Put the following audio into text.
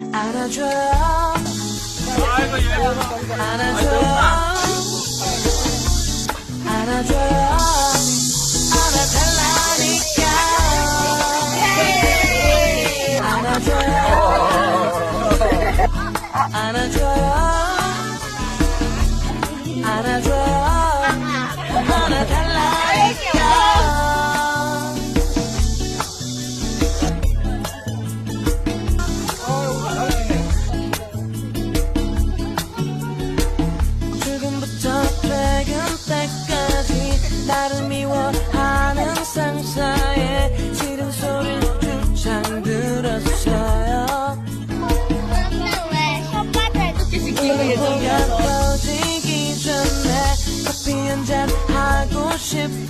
알아줘. 알아줘. 알아줘. 안아줘요 안아줘요 안아줘요 달라 나를 미워하는 상사의 싫은 소리를 주창 들었어요. 근데 왜 혓바닥 듣기 전에 커피 한 잔 하고 싶어